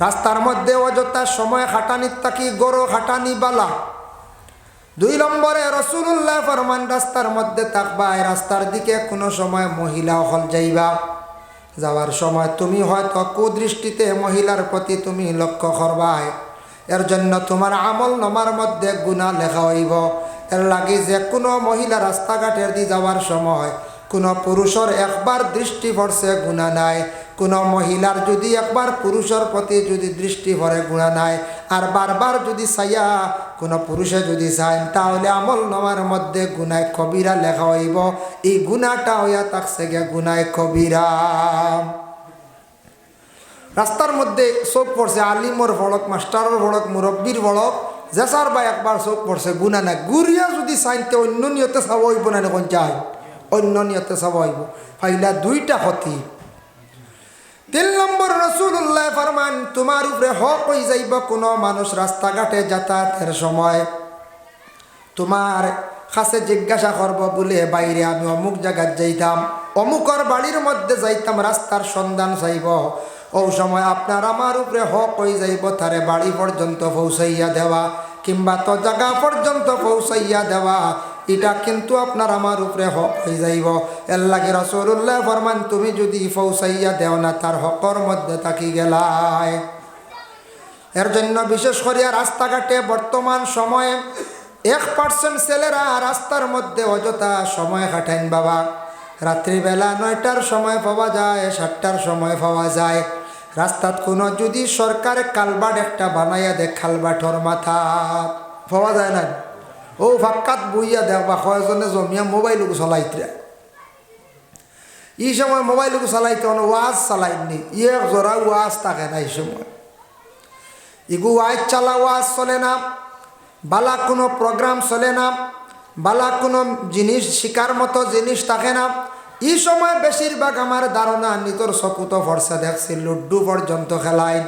রাস্তার মধ্যে অযথা সময় খাটানি তাকি গরো খাটানি বালা। দুই নম্বরে রসুল্লাহ ফরমান, রাস্তার মধ্যে থাকবা রাস্তার দিকে কোনো সময় মহিলা হল যাইবা। যাওয়ার সময় তুমি হয়তো কুদৃষ্টিতে মহিলার প্রতি তুমি লক্ষ্য করবাই। এর জন্য তোমার আমল নমার মধ্যে গুণা লেখা হইব। এর লাগে যে কোনো মহিলা রাস্তাঘাটের দিয়ে যাওয়ার সময় কোনো পুরুষের একবার দৃষ্টি পড়ছে, গুণা নাই। কোনো মহিলার যদি একবার পুরুষের প্রতি যদি দৃষ্টি পড়ে গুণা নাই, আর বারবার যদি চাইয়া কোনো পুরুষে যদি চায়, তাহলে আমল নমার মধ্যে গুনায় কবিরা লেখা হইব। এই গুণাটা হইয়া থাকছে গে গুনায় কবিরা। রাস্তার মধ্যে চোখ পড়ছে আলিমর ভড়ক, মাস্টারের ভড়ক, মুরব্বীর ভড়ক। জেসার বা একবার চোখ পড়ছে, গুণা নাই। গুড়িয়া যদি চাইতে অন্য নিয়তে চাব হইব না কোন চাই অন্য নিয়তে চাব হইব। ফাইলা দুইটা ক্ষতি। তিন নম্বর রসুল্লাহ ফরমান, তোমার উপরে হক হয়ে যাইব কোনো মানুষ রাস্তাঘাটে যাতায়াতের সময়। তোমার কাছে জিজ্ঞাসা করব বলে বাইরে আমি অমুক জায়গায় যাইতাম, অমুকর বাড়ির মধ্যে যাইতাম, রাস্তার সন্ধান চাইব। ও সময় আপনার আমার উপরে হক হয়ে যাইব, তারে বাড়ি পর্যন্ত পৌঁছাইয়া দেওয়া, কিংবা তো জায়গা পর্যন্ত পৌঁছাইয়া দেওয়া। এটা কিন্তু আপনার আমার উপরে হক হয়ে যাইব। এর লাগে রসুল্লাহ ফরমান, তুমি যদি পৌঁছাইয়া দেও না, তার হকর মধ্যে থাকি গেলায় এর জন্য বিশেষ করিয়া রাস্তাঘাটে বর্তমান সময়ে এক পার্সেন্ট ছেলেরা রাস্তার মধ্যে অযথা সময় কাটাইন বাবা। রাত্রিবেলা নয়টার সময় পাওয়া যায়, সাতটার সময় পাওয়া যায়। রাস্তাত কোনো যদি সরকার কালবাট একটা বানাইয়া দেখ খালবাটর মাথা। পাওয়া যায় না? ও ফাক্কাত বইয়া দেখ, বা কয়জনে জমিয়া মোবাইল চলাইতে এই সময় মোবাইল চালাইতে মানে ওয়াজ চালাইনি ইয়ে জোড়া ওয়াজ থাকে না এই সময়। ইগু ওয়াজ চালা, ওয়াজ চলে না। বালা কোনো প্রোগ্রাম চলে না। বালা কোনো জিনিস শিকার মতো জিনিস থাকে না। এই সময় বেশিরভাগ আমার ধারণা, নিতর চকুত ভরসা দেখছি লুডু পর্যন্ত খেলাইন।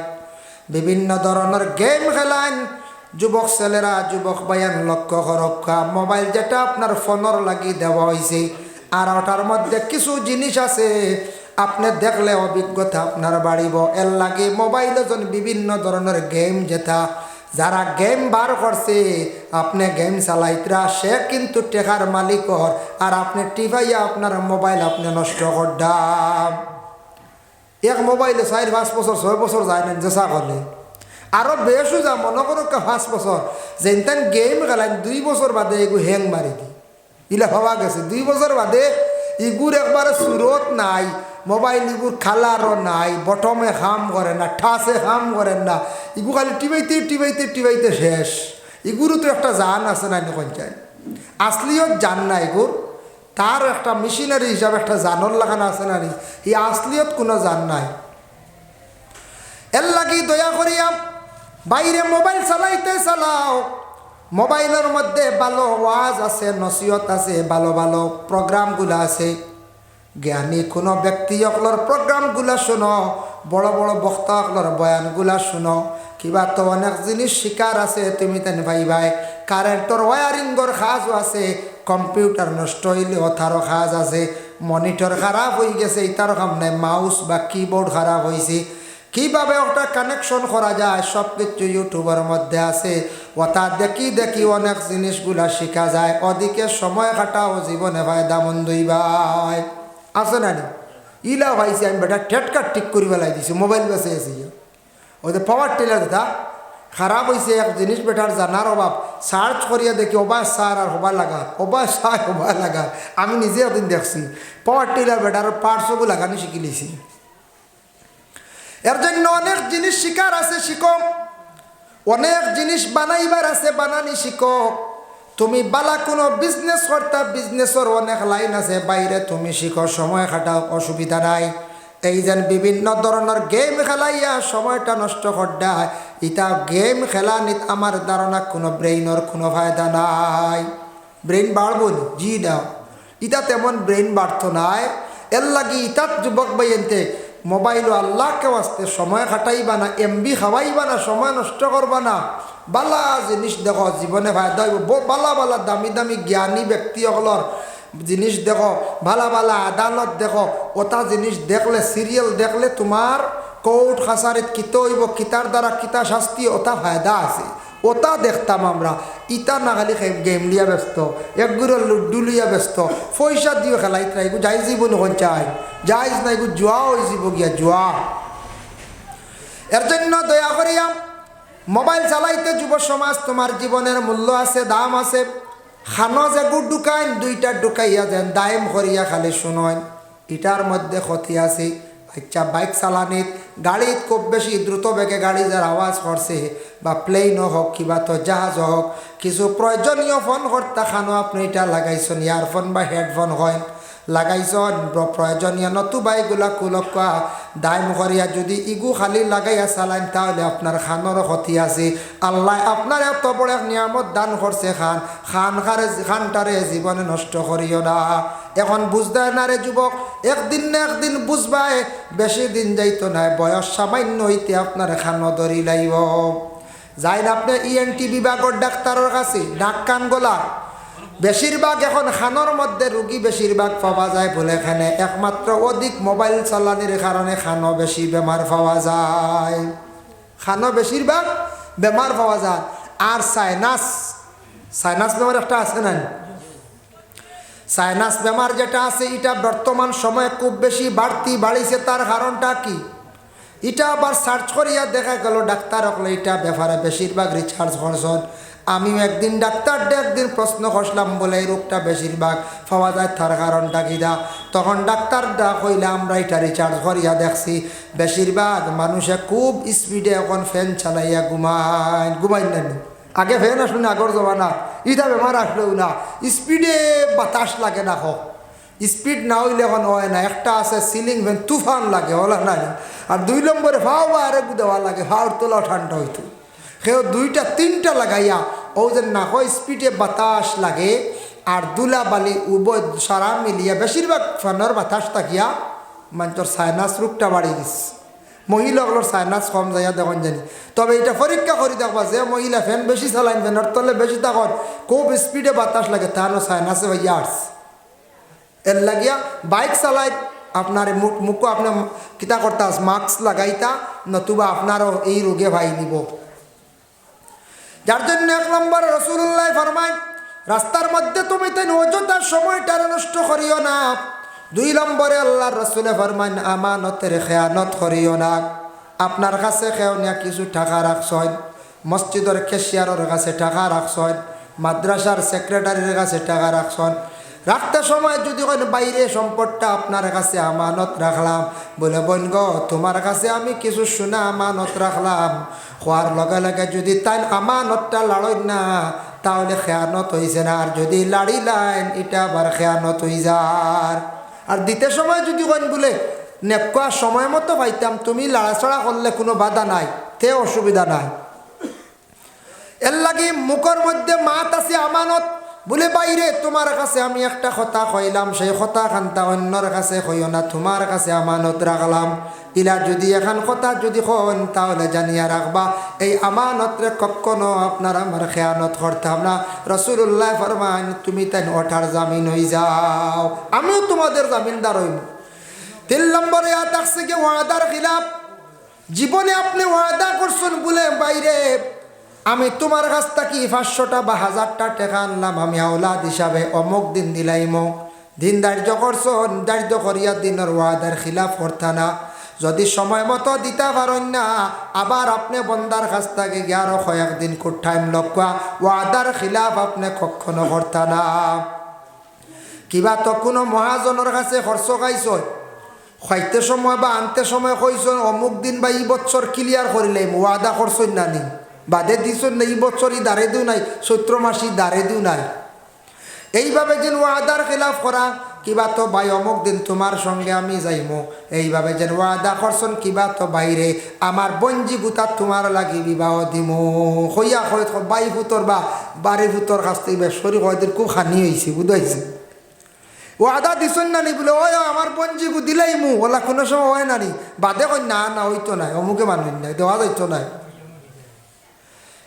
বিভিন্ন ধরনের গেম খেলাইন। যুবক ছেলেরা, যুবক বায়ান লক্ষ্য করক্ষা মোবাইল যেটা আপনার ফোনের লাগি দেওয়া হয়েছে আর ওটার মধ্যে কিছু জিনিস আছে, আপনি দেখলে অভিজ্ঞতা আপনার বাড়িব। এর লাগে মোবাইলে যেন বিভিন্ন ধরনের গেম যেটা, যারা গেম বার করছে, আপনি গেম চালাইতরা, সে কিন্তু টেকার মালিকর আর আপনি টিভাইয়া আপনার মোবাইল আপনি নষ্ট করডাম এক মোবাইলে চার পাঁচ বছর, ছয় বছর যায় না জেসা করলে আরও বেশও যা মনে করো পাঁচ বছর। যেন গেম খেলাইন, দুই বছর বাদে এগু হ্যাং মারি দি। ইলা ভাবা গেছে, দুই বছর বাদে ইগুর একবারে সুরত নাই, মোবাইল ইগুর খালারও নাই, বটমে হাম করে না ঠাসে হাম করেন না। ইগু খালি টিবাইতে টিবাইতে টিবাইতে শেষ। ইগুরও তো একটা জান আছে না পঞ্চায়েত আসলিও জান না ইগুর তার একটা মেশিনারি হিসাবে একটা জানর লাগানো আছে নি এই আসলিয়ত কোনো জান নাই। এর লাগি দয়া করিয়া বাইরে মোবাইল চালাইতে চালাও। মোবাইলের মধ্যে ভালো ওয়াজ আছে, নসিহত আছে, ভালো ভালো প্রোগ্রামগুলো আছে। জ্ঞানী কোনো ব্যক্তি সকলের প্রোগ্রামগুলো শুনো, বড় বড় বক্তা সকলের বয়ানগুলা শুনো। কিবা তো অনেক জিনিস শিকার আছে, তুমি তেন ভাই ভাই। কারেন্টর ওয়ারিংর সাজও আছে কম্পিউটার নষ্ট হইলে ওথারও সাজ আছে। মনিটর খারাপ হয়ে গেছে ইতারও কাম নাই মাউস বা কিবোর্ড খারাপ হয়েছে কীভাবে ওটা কানেকশন করা যায়? সব কিছু ইউটিউবের মধ্যে আছে। ওটা দেখি দেখি অনেক জিনিসগুলা শেখা যায়। ওদিকে সময় কাটাও, জীবনে ভাই দামন দুই ভাই। আছে না নি? ইলা ভাইছি, আমি বেটা টেটকার ঠিক করি বেলাই দিছি মোবাইল বেসে এসে ওই যে পাওয়ার টেলার দাদা, খারাপ হয়েছে এক জিনিস বেটার জানার অভাব। সার্চ করিয়া দেখি ওবায় সার আর হবা লাগা ওবায় সার হবা লাগা। আমি নিজে একদিন দেখছি পাওয়ার টেলার বেটার পার্টসও লাগানো শিখিলিছি এর জন্য অনেক জিনিস শিকার আছে, শিখো। অনেক জিনিস বানাইবার আছে, বানানি শিখো। তুমি বালা কোনো বিজনেস করতা বিজনেসের অনেক লাইন আছে, বাইরে তুমি শিখো, সময় খাটাও অসুবিধা নাই। এই যেন বিভিন্ন ধরনের গেম খেলাইয়া সময়টা নষ্ট করডায় ইটা গেম খেলা নিত আমার ধারণা কোনো ব্রেইনের কোনো ফায়দা নাই। ব্রেইন বাড়বো জি দাও। ইটা তেমন ব্রেইন বাড়তো নাই। এর লাগি ইটাত যুবক বাইনতে মোবাইল আল্লাহকে আসতে সময় খাটাইবা না এমবি খাওয়াইবা না, সময় নষ্ট করবা না। বালা জিনিস দেখো, জীবনে ফায়দা হইব। বালা বালা দামি দামি জ্ঞানী ব্যক্তিসকলর জিনিস দেখো ভালা ভালা আদালত দেখো, ওটা জিনিস দেখলে সিরিয়াল দেখলে তোমার কৌট খাসারিত কিত হইব কিতার দ্বারা কিতা শাস্তি, ওটা ফায়দা আছে। ওটা দেখতাম আমরা। ইটা না খালি গেম লিয়া ব্যস্ত। একগুলো লুড্ডু লিয়া ব্যস্ত। পয়সা দিয়ে খেলাই তাই যাই যাব নখন চাই। যাইজ না এগু জুয়া হয়ে যাব গিয়া, জুয়া। এর জন্য দয়া করিয়া মোবাইল চালাইতে যুব সমাজ, তোমার জীবনের মূল্য আছে, দাম আছে। খানো যে গুড় ঢুকাইন, দুইটা ঢুকাইয়া দেন। দায়ম করিয়া খালি শুনয় ইটার মধ্যে ক্ষতি আছে বাচ্চা বাইক চালানিত, গাড়িত খুব বেশি দ্রুত বেগে গাড়ি যার আওয়াজ করছে বা প্লেনও হোক কিবা তো জাহাজ হোক কিছু প্রয়োজনীয় ফোন করতে খানো আপনি এটা লাগাইছেন ইয়ারফোন বা হেডফোন হয়। লাগাইছন প্রয়োজনীয় নতুবা এগুলা কুলকা দায় মুখরিয়া যদি ইগু খালি লাগাইয়া চালাইন তাহলে আপনার খানোর ক্ষতি আছে। আল্লাহ আপনার এত বড় নিয়ামত দান করছে খান। খান খারে খানটারে জীবনে নষ্ট করিও না। এখন বুঝতে না রে যুবক একদিন না একদিন বুঝবাই বেশি দিন যাইতো না বয়স সামান্য হইতে আপনার খানো ধরি লাইব যাই না আপনি ইএনটি বিভাগের ডাক্তারের কাছে ডাক কান গলা। বেশিরভাগ এখন খানোর মধ্যে রুগী বেশিরভাগ পাওয়া যায় বলে এখানে একমাত্র অধিক মোবাইল চালানির কারণে খানো বেশি বেমার পাওয়া যায়। খানো বেশিরভাগ বেমার পাওয়া যায়। আর সাইনাস সাইনাস বেমার একটা আছে না সাইনাস বেমার যেটা আছে এটা বর্তমান সময়ে খুব বেশি বাড়তি বাড়িছে তার কারণটা কি? এটা আবার সার্চ করিয়া দেখা গেল ডাক্তার হকলে এটা ব্যাপারে বেশিরভাগ রিচার্জ করছেন আমিও একদিন ডাক্তার একদিন প্রশ্ন করলাম বলে এই রোগটা বেশিরভাগ পাওয়া যায় তার কারণটা কিনা তখন ডাক্তার ডা কইলে, আমরা এটা রিচার্জ করিয়া দেখছি, বেশিরভাগ মানুষে খুব স্পিডে এখন ফ্যান চালাইয়া ঘুমায় ঘুমাই না। আগে ফ্যান আসলো না, আগর জমানা। ইটা বেমার আসলেও না। স্পিডে বাতাস লাগে না হোক স্পিড না হইলে এখন হয় না। একটা আছে সিলিং ফ্যান তুফান লাগে ওলা না। আর দুই নম্বরে ফাও আরে দেওয়া লাগে ফাওর তোলা ঠান্ডা হইতো। সেও দুইটা, তিনটা লাগাইয়া ও যে না হয় স্পিডে বাতাস লাগে আর দুলা বালি উভয় সারা মিলিয়া বেশিরভাগ ফ্যানের বাতাস থাকিয়া মানুষের সাইনাস রোগটা বাড়ি দিচ্ছে মহিলাগুলোর সাইনাস কম যাইয়া দেখুন জানি। তবে এটা পরীক্ষা করি দেখবা যে মহিলা ফ্যান বেশি চালাইন ফ্যানের তলে বেশি তখন খুব স্পিডে বাতাস লাগে তাহলে সাইনাসে ভাইয়া আসছে এর লাগিয়া বাইক চালাই আপনার মুখ মুখও আপনার কিতা করতা মাস্ক লাগাইতা, নতুবা আপনারও এই রোগে ভাই নিব। যার জন্য এক নম্বর রসুল্লাহ ফরমায়, রাস্তার মধ্যে তুমি তাই অযোধ্যার সময়টা নষ্ট করিও না। দুই নম্বরে আল্লাহ রসুলে ফরমান আমানতের খেয়ানত করিও না। আপনার কাছে খেও নিয়া কিছু টাকা রাখছেন, মসজিদের কেশিয়ারের কাছে টাকা রাখছেন, মাদ্রাসার সেক্রেটারির কাছে টাকা রাখছেন রাখতে সময় যদি কোন বাইরে সম্পদটা আপনার কাছে আমানত রাখলাম। বলে, বোন গো, তোমার কাছে আমি কিছু শোনা আমানত রাখলাম। হওয়ার লগে লগে যদি তাই আমানতটা লাড়ই না, তাহলে খেয়ানত হয়েছে না। আর যদি লাড়ি লাইন, এটা আবার খেয়ানত হয়ে যার। আর দিতে সময় যদি কোন বলে নেকুয়া সময় মতো পাইতাম, তুমি লাড়াছড়া করলে কোনো বাধা নাই, তে অসুবিধা নাই। এর লাগি মুখর মধ্যে মাত আছে, আমানত বলে, বাইরে, তোমার কাছে আমি একটা কথা কইলাম, সেই কথা খান্তা অন্যর কাছে কইও না, তোমার কাছে আমানত রাখলাম। ইলা যদি এখন কথা যদি কন, তাহলে জানিয়া রাখবা, এই আমানতরে কখনো আপনার আমার খেয়ানত করতাম না। রসুল্লাহ ফরমান তুমি তাই ওঠার জামিন হয়ে যাও, আমিও তোমাদের জামিনদার হইব। তিন নম্বরে থাকছে কি ওয়াদার খিলাফ। জীবনে আপনি ওয়াদা করছেন বলে, বাইরে আমি তোমার কাছ থেকে পাঁচশোটা বা হাজারটা টাকা আনলাম আমি আওলাদ হিসাবে অমুক দিন দিলাইম দিন ধার্য করছন ধার্য করিয়া দিনের ওয়াদার খিলাফ করতা না। যদি সময় মতো দিতে পারেন না আবার আপনি বন্দার কাছ থেকে গিয়ারও কয়েকদিন খুব টাইম লক্ষা ওয়াদার খিলাফ আপনি কখনো করতা না। কিবা তো কোনো মহাজনের কাছে খরচ খাইছ খাইতে সময় বা আনতে সময় কইস অমুক দিন বা ই বছর ক্লিয়ার করিলে ওয়াদা করছই না নি বাদে দিছ না ই বছর ই দাঁড়ে দিও নাই, চৈত্র মাসি দাঁড়ে দিও নাই। এইভাবে যেন ওয়াদার খেলাফ করা, কিবা তো ভাই অমুক দিন তোমার সঙ্গে আমি যাইমো। এইভাবে যেন ওয়াদা করছন, কিবা তো বাইরে, আমার বঞ্জি গুতা তোমার লাগি বিবাহ দিমো। হইয়া হই বাই ভূতর বা বাড়ি ভূতর কাছ থেকে শরীর হয়দের খুব হানি হয়েছে বুঝাইছে ও আদা দিছন না নি বলে ওই আমার পঞ্জিগু দিলাই মু ওলা কোনো সময় হয় না নি। বাদে কই না না হইতো নাই, অমুকে মানুষ নাই দেওয়া যাইতো নাই।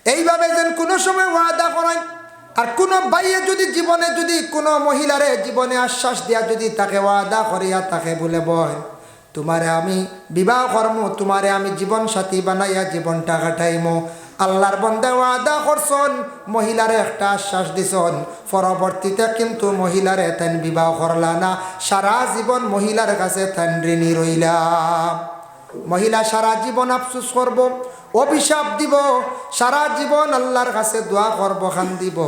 এইভাবে যেন কোনো সময় ওয়াদা করায় আর কোনো বাইয়ে যদি জীবনে যদি কোনো মহিলারে জীবনে আশ্বাস দিয়া যদি তাকে ওয়াদা করিয়া তাকে বলে বয় তোমারে আমি বিবাহ কর্ম, তোমারে আমি জীবন সাথী বানাইয়া জীবনটা কাটাইমো। আল্লাহর বন্দে ওয়াদা করছন মহিলারে একটা আশ্বাস দিছন পরবর্তীতে কিন্তু মহিলারে তেন বিবাহ করলা না। সারা জীবন মহিলার কাছে তেন ঋণী রইলা মহিলা সারা জীবন আফসুস করব। অভিশাপ দিব, সারা জীবন আল্লাহর কাছে দোয়া করব খান দিব।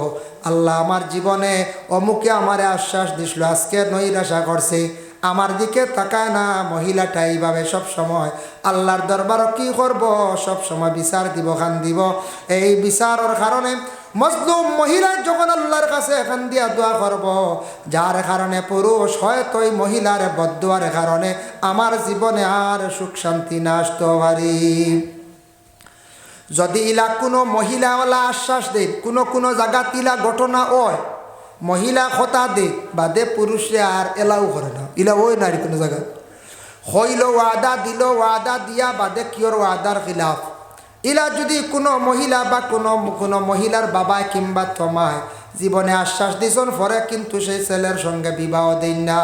আল্লাহ আমার জীবনে অমুকে আমারে আশ্বাস দিছিল, আজকে নৈরাশা করছে। আমার দিকে তাকায় না, মহিলাটা এইভাবে সব সময় আল্লাহর দরবার কি করব? সব সময় বিচার দিব, খান দিব। এই বিচারের কারণে মজলুম মহিলা যখন আল্লাহর কাছে এখান দিয়া দোয়া করব, যার কারণে পুরুষ হয়তো ওই মহিলার বদুয়ার কারণে আমার জীবনে আর সুখ শান্তি না আসতে পারি। যদি ইলা কোনো মহিলাওয়ালা আশ্বাস দেয় কোনো কোনো জায়গাত ইলা ঘটনা হয়, মহিলা কথা দে, বাদে পুরুষে আর এলাও করে না। ইলা ওই নারী কোনো জায়গা হইল ওয়াদা, দিল ওয়াদা, দিয়া বাদে কিয়র ওয়াদার খিলাফ। ইলা যদি কোনো মহিলা বা কোনো কোনো মহিলার বাবা কিংবা তোমায় জীবনে আশ্বাস দিছন, পরে কিন্তু সেই ছেলের সঙ্গে বিবাহ দিন না।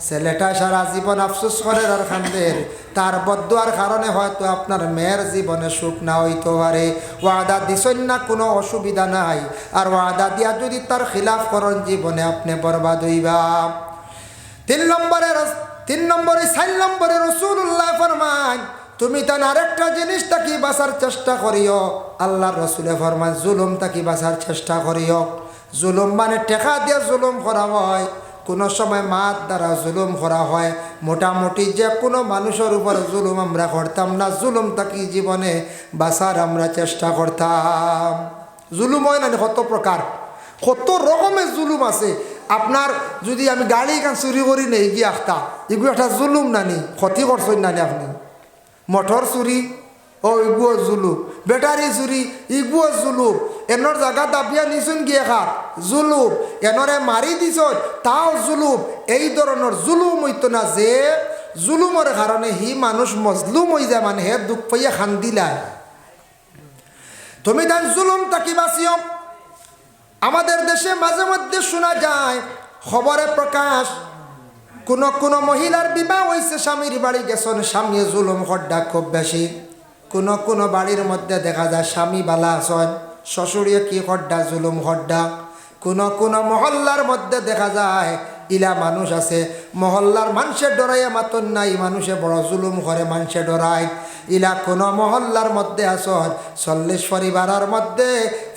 ছেলেটা সারা জীবন আফসোস করে আর খান্দের তার বদুয়ার কারণে হয়তো আপনার মেয়ের জীবনে সুখ না হইতে পারে। ওয়াদা দিছেন না, কোনো অসুবিধা নাই। আর ওয়াদা দিয়া যদি তার খিলাফ করেন, জীবনে আপনি বরবাদ হইবা। তিন নম্বরে রস- তিন নম্বরে, চার নম্বরে রসুল্লাহ ফরমান, তুমি তান আরেকটা জিনিস তাকি বাঁচার চেষ্টা করিও? আল্লাহ রসুলে ফরমান জুলুম তাকি বাঁচার চেষ্টা করিও? জুলুম মানে টেকা দিয়ে জুলুম করা হয়। কোনো সময় মাত দ্বারা জুলুম করা হয়। মোটামুটি যে কোনো মানুষের উপর জুলুম আমরা করতাম না। জুলুম তাকি জীবনে বাঁচার আমরা চেষ্টা করতাম। জুলুম হয় না কত প্রকার? কত রকমের জুলুম আছে। আপনার যদি আমি গাড়ি কান চুরি করি নেই গিয়ে আখতা, এগুলো একটা জুলুম নানি ক্ষতি করছেন নানি আপনি? মটর চুরি, ও ইগুও জুলুম। বেটারি চুরি ইগুও জুলুম। এনর জায়গা দাবিয়া নিছুন গিয়ে খাত জুলুম। এনরে মারি দিছ তাও জুলুম। এই ধরনের জুলুম হইতো না যে জুলুমের কারণে হি মানুষ মজলুম হয়ে যায় মানে হে দুঃখ পাইয়া খান দিলায় তুমি তান জুলুম তাকি বাঁচিও আমাদের দেশে মাঝে মধ্যে শোনা যায় খবরে প্রকাশ কোন কোন মহিলার বিবাহ হয়েছে স্বামীর বাড়ি গেছেন স্বামী জুলুম হড্ডা খুব বেশি কোন কোন বাড়ির মধ্যে দেখা যায়, স্বামী বালা আছেন। শ্বশুরিয়ে কি হড্ডা জুলুম হড্ডা কোন কোন মহল্লার মধ্যে দেখা যায়, ইলা মানুষ আছে। মহল্লার মানুষের ডরাইয়া মাতন নাই মানুষে বড় জুলুম করে মানুষে ডরায় ইলা কোন মহল্লার মধ্যে আসন চল্লিশ পরিবারের মধ্যে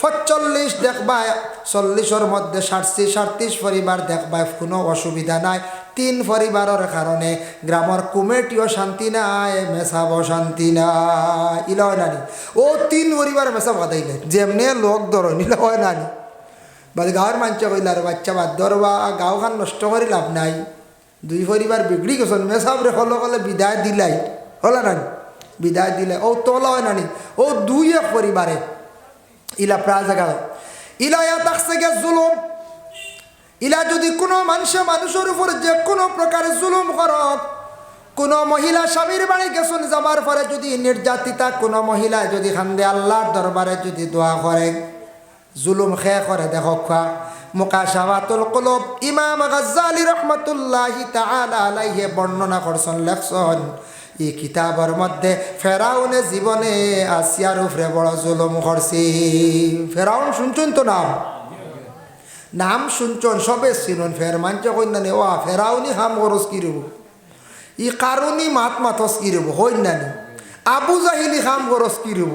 পঁচল্লিশ দেখবায় চল্লিশের মধ্যে ষাটশি সাতত্রিশ পরিবার দেখবায় কোনো অসুবিধা নাই। তিন পরিবারের কারণে গ্রামের কুমেটিও শান্তি নাই, মেসাবও শান্তি নাই। ইলা হয় নানি। ও তিন পরিবার মেসা বাদাইলে। যেমনে লোক ধরন ইলা হয় নানি। বা গাঁৱৰ মানুহে কইলে আৰু বাচ্চা বাদ ধৰবা গাঁওখন নষ্ট কৰি লাভ নাই। দুই পৰিবাৰ বিগড়ি গৈছন মেচাবৰে হলে কলে বিদায় দিলাই। হলা নানি? বিদায় দিলে ও তোলা হয় নানি। ও দুই এক পরিবারে। ইলা প্রায় জায়গা ইলা ইয়া থাকছে গে জুলুম। ইলা যদি কোনো মানুষে মানুষের উপর যে কোনো প্রকার জুলুম করক কোনো মহিলা স্বামীর বাড়ি গেছন যাবার পরে যদি নির্যাতিতা, কোনো মহিলা যদি খান্দে আল্লাহর দরবারে যদি দোয়া করে, জুলুম খে করে, দেখো খা মুকাশাবাতুল কলব, ইমাম গাজ্জালি রহমতুল্লাহি তাআলা আলাইহি বর্ণনা করছেন, লেখছেন এই কিতাবের মধ্যে ফেরাউনে জীবনে আসিয়ার উপরে বড় জুলুম করছি। ফেরাউন, শুনছুন তো নাম? নাম শুনছন সবে চিনুন ফের মানছে কইনা নে ওয়া ফেরাউনি হাম গরজ কি রব ই কারণি মাত মাতস কি রব হইন না নি আবু জাহিলি হাম গরজ কি রব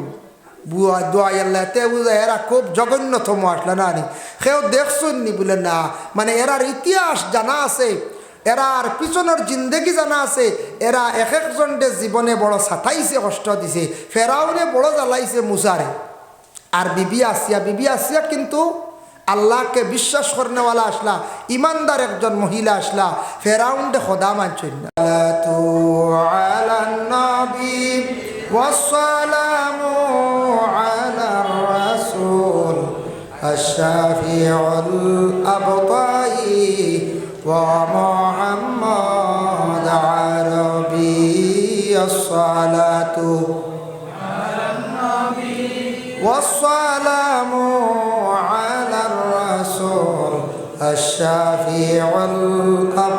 বুয়া দোয়া আল্লাহ তে বুঝা এরা খুব জঘন্যতম আসলে না নি সেও দেখছুন নি বলে না মানে এরার ইতিহাস জানা আছে এরার পিছনের জিন্দেগি জানা আছে এরা এক একজনদের জীবনে বড় সাতাইছে কষ্ট দিছে ফেরাউনে বড় জ্বালাইছে মুসারে আর বিবি আসিয়া বিবি আসিয়া কিন্তু আল্লাহকে বিশ্বাস করনেওয়ালা আসলা ইমানদার একজন মহিলা আসলা ফেরাউন্ডে খোদা মানছেন না والسلام على الرسول الشافع الأبطي ومحمد عربي الصلاة والسلام على الرسول الشافع الأبطي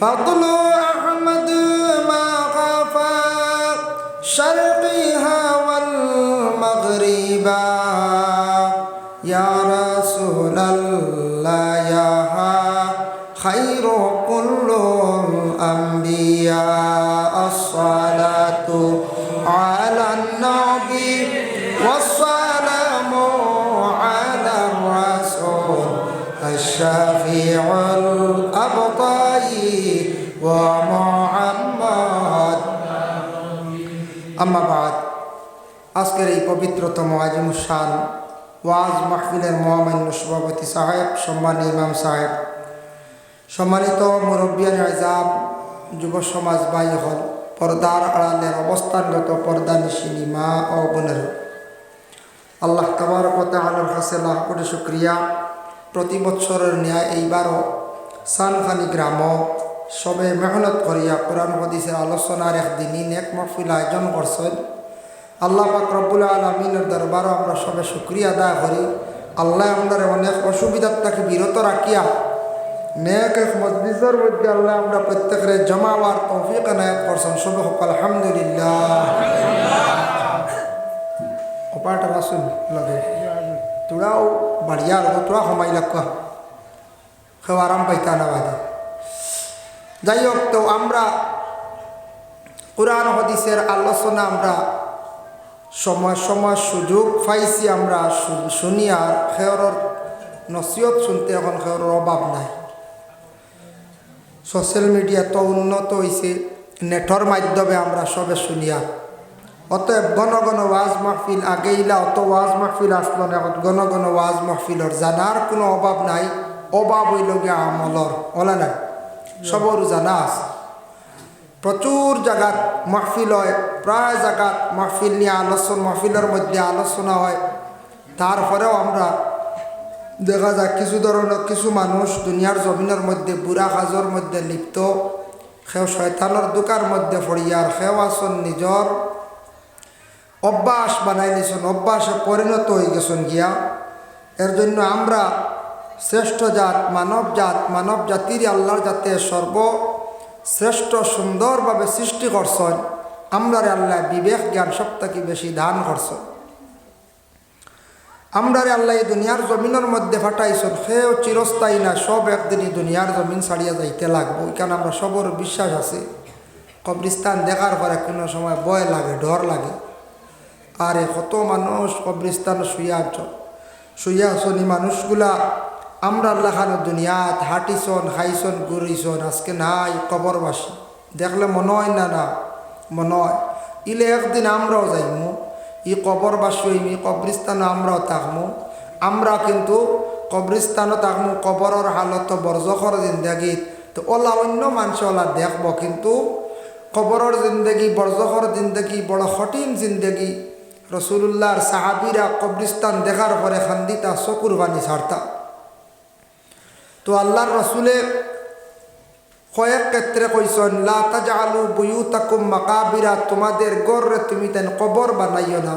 فضل أحمد ما غفى شرقها والمغربا يا رسول الله يا خير كل الأنبياء الصلاة এই পবিত্রতম আজিমুসান ওয়াজ মাহফিলের মহামান্য সভাপতি সাহেব সম্মানী ইমাম সাহেব, সম্মানিত মুরব্বিয়ান আজাব, যুব সমাজ ভাই হল, পর্দার আড়ালের অবস্থানগত পর্দা নিশিনী মা ও বোনের। আল্লাহ তাবারকতা আলোর কাছে লাভ করে শুক্রিয়া। প্রতি বছরের ন্যায় এইবারও সানখানি গ্রাম সবে মেহনত করিয়া কোরআন হদিসের আলোচনার একদিনই নেক মহফিল আয়োজন করছেন। আল্লাহ পাক রব্বুল আলমিনের দরবারও আমরা সবে শুক্রিয়া আদায় করি। আল্লাহ আমরা অনেক অসুবিধার তাকে বিরত রাখিয়া, নেক এক মসজিদের মধ্যে আল্লাহ আমরা প্রত্যেকের জমা হওয়ার তৌফিক এনায়ত করছেন। সবে হোক, আলহামদুলিল্লাহ। কপাটা রাসুন লাগে। তোরাও বাড়িয়া আর তোরা সময় লাগা কেউ আরাম পাইতা না বাদে। যাই হোক, তো আমরা কোরআন হদিসের আলোচনা আমরা সময় সময়, সুযোগ পাইছি আমরা। শুনি আর খেয়রর নসিহত শুনতে এখন খেয়রর অভাব নাই। সোশ্যাল মিডিয়া তো উন্নত হয়েছে নেটর মাধ্যমে আমরা সবে শুনিয়া অতএব ঘন ঘন ওয়াজ মাহফিল আগেইলা অত ওয়াজ মাহফিল আসলো না ঘন ঘন ওয়াজ মাহফিলর জানার কোনো অভাব নাই। অভাব হইল গিয়া আমলর ওলা নাই। সবর জানা আছে। প্রচুর জায়গাত মাহফিল হয়, প্রায় জায়গাত মাহফিল নিয়ে আলোচনা, মাহফিলের মধ্যে আলোচনা হয়। তারপরেও আমরা দেখা যায় কিছু ধরনের কিছু মানুষ দুনিয়ার জমিনের মধ্যে, বুড়া কাজর মধ্যে লিপ্ত, সেও শয়তানোর দোকার মধ্যে পড়িয়ার সেও আসন নিজর। অভ্যাস বানাই নিছেন, অভ্যাসে পরিণত হয়ে গেছেন গিয়া। এর জন্য আমরা শ্রেষ্ঠ জাত, মানব জাত, মানব জাতির আল্লাহর জাতে সর্ব শ্রেষ্ঠ সুন্দরভাবে সৃষ্টি করছেন, আমরারে আল্লাহ বিবেক, জ্ঞান সপ্তাহে বেশি দান করছেন। আমরারে আল্লাহ এই দুনিয়ার জমিনের মধ্যে ফাটাইছেন, সেও চিরস্থায়ী না, সব একদিনই দুনিয়ার জমিন ছাড়িয়া যাইতে লাগবো। এখানে আমরা সবর বিশ্বাস আছে। কবরিস্তান দেখার পরে কোনো সময় ভয় লাগে, ডর লাগে। আরে কত মানুষ কবরিস্তান শুইয়া আছ শুইয়া আছেন এই মানুষগুলা। আমরা লেখানো দুনিয়াত হাঁটিছন, খাইছন ঘুরিছন আজকে নাই, কবরবাসী। দেখলে মনে হয় না না? মনে হয় ইলে একদিন আমরাও যাইমু, ই কবরবাসী ই কবরিস্তানও আমরাও থাকমু। আমরা কিন্তু কবরিস্তানও থাকমু, কবরের হালত বরজখর জিন্দাগিত। তো ওলা অন্য মানুষ ওলা দেখব, কিন্তু কবরের জিন্দগি, বরজখর জিন্দগি, বড় কঠিন জিন্দগি। রসুল্লাহর সাহাবিরা কবরিস্তান দেখার পরে খান্দিতা, চকুর বাণী ছাড়তা। তো আল্লাহর রসুলে কয়েক ক্ষেত্রে কইসন লা তাজআলু বুয়ুতাকুম মাকাবিরা, তোমাদের গড়রে তুমি তেন কবর বানাইও না।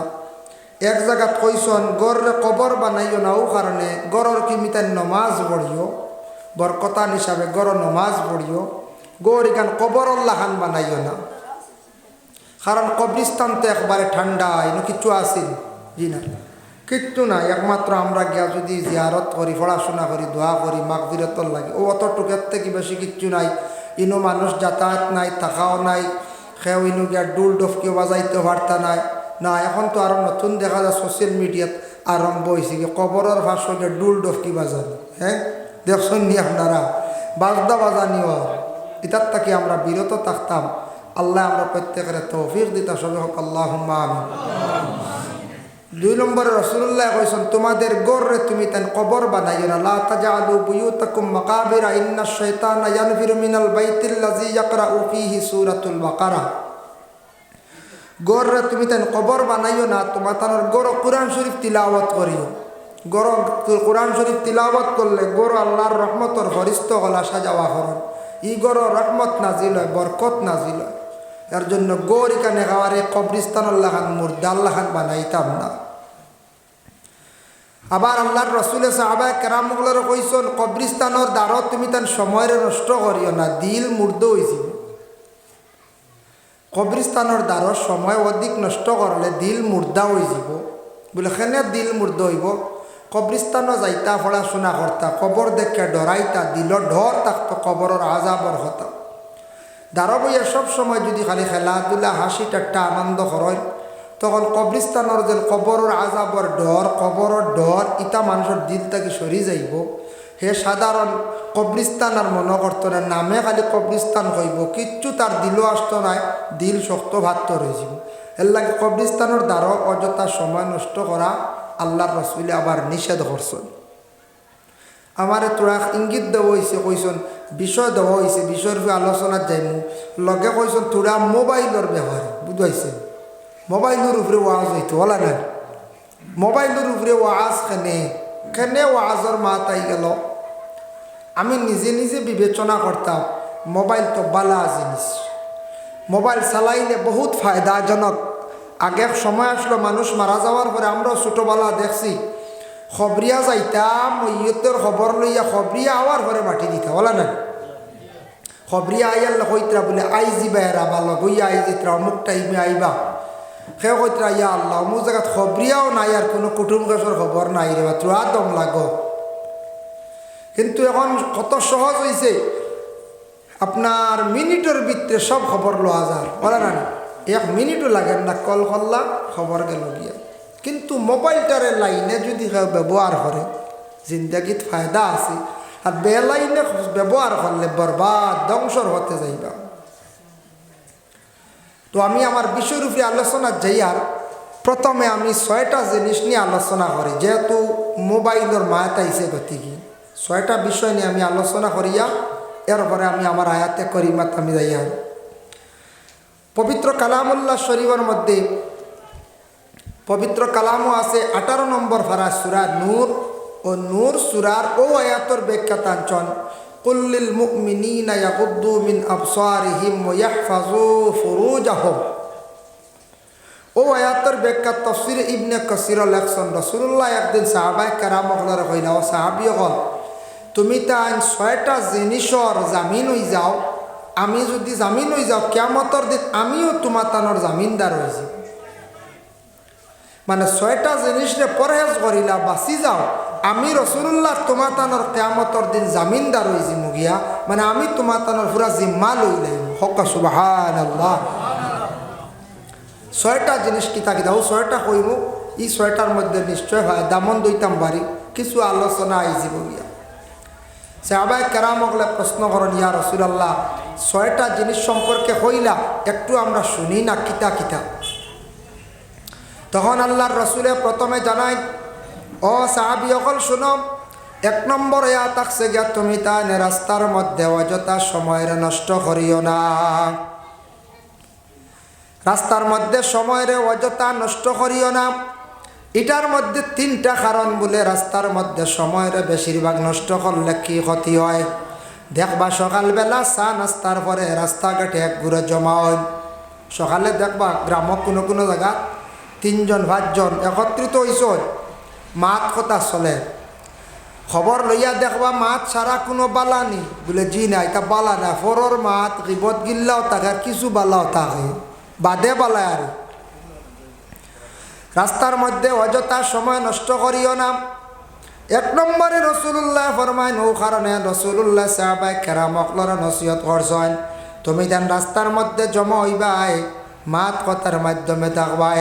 এক জায়গাত কইসন গড়রে কবর বানাইও না, ও কারণে গড়র কিমি তেন নমাজ পড়িও? বরকতান হিসাবে গড় নমাজ পড়িও। গড় ইখান কবর খান বানাইও না। কারণ কবরিস্তান তো একবারে ঠান্ডা এনে কিছু আসিল জি না। কিচ্ছু নাই, একমাত্র আমরা গিয়া যদি জিয়ারত করি, পড়াশোনা করি, দোয়া করি মাঘ বিরতর লাগে। ও অতটুকের থেকে বেশি কিচ্ছু নাই। ইনো মানুষ যাতায়াত নাই, থাকাও নাই, সেও ইনো গিয়া ডুল ডফকিও বাজাইতে পারতা নাই। না, এখন তো আরও নতুন দেখা যায় সোশ্যাল মিডিয়াত আরম্ভ হয়েছে কি কবরের ভাষ্য গিয়ে ডুল ডফকি বাজানি হ্যাঁ দেখছেন নি আপনারা, বাজদা বাজানিও ইতার থেকে আমরা বিরত থাকতাম। আল্লাহ আমরা প্রত্যেকের তৌফিক দিতা, সবে হোক আল্লাহ আমিন। দুই নম্বরে রসুল্লাহ কইসন তোমাদের গোররে তুমি তেন কবর বানাইও না। লা তাজালু বুয়ুতাকুম মাকাবিরা, ইন্না শাইতানা ইয়ানফিরু মিনাল বাইতিল্লাযী ইয়াকরাউ ফীহি সূরাতুল বাকারা। গোররে তুমি তেন কবর বানাইও না, তোমার তানোর গোর কোরআন শরীফ তিলাওয়াত করিও। গোর কোরআন শরীফ তিলাওয়াত করলে গোর আল্লাহর রহমতর হরিস্ত গলা সাজাওয়া হরণ। ই গোর রহমত নাজিল হয়, বরকত নাজিল হয়। এর জন্য গোর ইকানে গাওয়ারে কবরিস্তান লাখান মুর্দা আল্লাহান বানাইতাম না। আবার আল্লাহর রসুলে সাহাবায় কেরামগুলোর কইসন কবরিস্তানোর দ্বারত তুমি তার সময়ের নষ্ট করিও না, দিল মুর্দ হয়েছিল কবরিস্তানোর দ্বারর সময় অধিক নষ্ট করলে দিল মুর্দা হয়ে যাব বলে সেনে দিল মুর্দ হইব। কবরিস্তানও যাইতা, পড়াশোনা করতা, কবর দেখে ডরাইতা দিল ডর থাকতো কবরের আজাবর হতা। দাঁড়ো বইয়া সব সময় যদি খালি খেলাধুলা হাসি ঠাট্টা আনন্দ করেন তখন কবরিস্তানের যে কবরের আজাবর ডর কবরের ডর, ইটা মানুষের দিল থেকে সরি যাইব। হে সাধারণ কবরিস্তান আর মনে করতো না নামে খালি কবরিস্তান হইব, কিচ্ছু তার দিলও আসতো নাই, দিল শক্ত ভাত্ত রয়েছিল এর লাগে কবরিস্তানের দ্বারা অযথা সময় নষ্ট করা আল্লাহর রসুলে আবার নিষেধ করছেন আমার তোরা ইঙ্গিত দেওয়া হয়েছে কইসন বিষয় দেওয়া হয়েছে বিষয়ের উপরে আলোচনার যাইমু। লগে কইসন তোরা মোবাইলের ব্যবহার বুঝাইছে মোবাইলের উপরে ওয়াজ হইতো ওলা না মোবাইলের উপরে ওয়াজ কেনে? কেনে ওয়াজর মাত আই গেল? আমি নিজে নিজে বিবেচনা করতাম মোবাইল তো বালা জিনিস মোবাইল চালাইলে বহুত ফায়দাজনক। আগে সময় আসলো, মানুষ মারা যাওয়ার পরে আমরাও ছোটোবেলা দেখছি খবরিয়া যাইতাম ইয়তের খবর লইয়া খবরিয়া আওয়ার ঘরে মাটি দিতা, বলা না খবরিয়া আইয়ার কইতরা বলে, আই যাবা এরা বা লগইয়া আই জিতরা অমুক টাইমে আইবা। সে কইতরা ইয়া আল্লাহ অমুক জায়গাত খবরিয়াও নাই আর কোনো কুটুম গেছর খবর নাই রে বা তোরা দম লাগ। কিন্তু এখন কত সহজ হয়েছে আপনার মিনিটের ভিতরে সব খবর লওয়া যায় বলা না এক মিনিটও লাগে না, কল করলা খবর গেল গিয়া কিন্তু মোবাইলটারে লাইনে যদি ব্যবহার করে, জিন্দগিত ফায়দা আছে। আর বেলাইনে ব্যবহার করলে বরবাদ, ধ্বংসর হতে যাইবা। তো আমি আমার বিষয়ের উপরে আলোচনা যাই আর প্রথমে আমি ছয়টা জিনিস নিয়ে আলোচনা করি। যেহেতু মোবাইলের মায়াত আইসে গতিকে, ছয়টা বিষয় নিয়ে আমি আলোচনা করিয়া, এরপরে আমি আমার আয়াতে করিমাত আমি যাই আর পবিত্র কালামুল্লাহ শরীফের মধ্যে পবিত্র কালামও আছে, আঠারো নম্বর ফারা সুরা নূর ও নূর সুরার ও আয়াতর ব্যাখ্যা তাঞ্চন কুল্লিল মুমিনিনা মিন ও আয়াতর ব্যাখ্যা তফসির ইবনে কসির লেখসন রসুল্লাহ একদিন সাহাবাই কারামকলার কইলা ও সাহাবি হল তুমি তাই ছয়টা জিনিসর জামিন হয়ে যাও, আমি যদি জামিন হয়ে যাও কেমতর দিন আমিও তোমার তানোর জামিনদার হয়েছি মানে ছয়টা জিনিসরে পরহেজ করিলা বাঁচি যাও। আমি রসুল্লাহ তোমার তানোর কেয়ামতর দিন জামিনদার হয়েছি মুগিয়া মানে আমি তোমার তানোর পুরা জিম্মা লইলাম হকা সুবাহান আল্লাহ ছয়টা জিনিস কিতা কিতা ও ছয়টা কইব ই ছয়টার মধ্যে নিশ্চয় হয়, দামন দইতাম বাড়ি কিছু আলোচনা আইজিব গিয়া। সাহাবাই কেরামকলে প্রশ্ন করেন ইয়া রসুলাল্লাহ ছয়টা জিনিস সম্পর্কে হইলা একটু আমরা শুনি না কিতা কিতা? তখন আল্লাহর রসুলে প্রথমে জানাই, ও সাহাবি, অকল শুনো, এক নম্বর এয়া তাকছে গিয়া তুমি তা রাস্তার মধ্যে অযথা সময়ের নষ্ট করিও না। রাস্তার মধ্যে সময়ের অযথা নষ্ট করিও না। এটার মধ্যে তিনটা কারণ বলে রাস্তার মধ্যে সময়ের বেশিরভাগ নষ্ট করলে কি ক্ষতি হয়? দেখবা সকালবেলা চা নাস্তার পরে রাস্তাঘাটে এক ঘুরে জমা হয়। সকালে দেখবা গ্রামক কোনো কোনো জায়গা তিনজন, পাঁচজন একত্রিত হইস মাত কথা চলে। খবর লইয়া দেখবা মাত সারা কোনো বালা নি বলে, জি নাই, তা বালা না ফরর মাত গিবত গিল্লাও থাকে কিছু বালাও থাকে বাদে বালায় আর রাস্তার মধ্যে অযথা সময় নষ্ট করিও না এক নম্বরে রসুল্লাহ ফরমাইন ও কারণে রসুল্লাহ সাহাবাই কেরামকলর নসিহত করছেন তুমি দেন রাস্তার মধ্যে জমা হইবাই মাত কথার মাধ্যমে থাকবাই।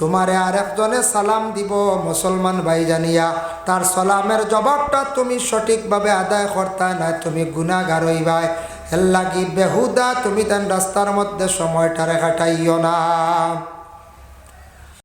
তোমারে আর একজনে সালাম দিব, মুসলমান ভাই জানিয়া তার সালামের জবাবটা তুমি সঠিকভাবে আদায় করতা না তুমি গুণাগার হইবাই। হেল্লাগি বেহুদা, তুমি তেন রাস্তার মধ্যে সময়টারে কাটাইও না।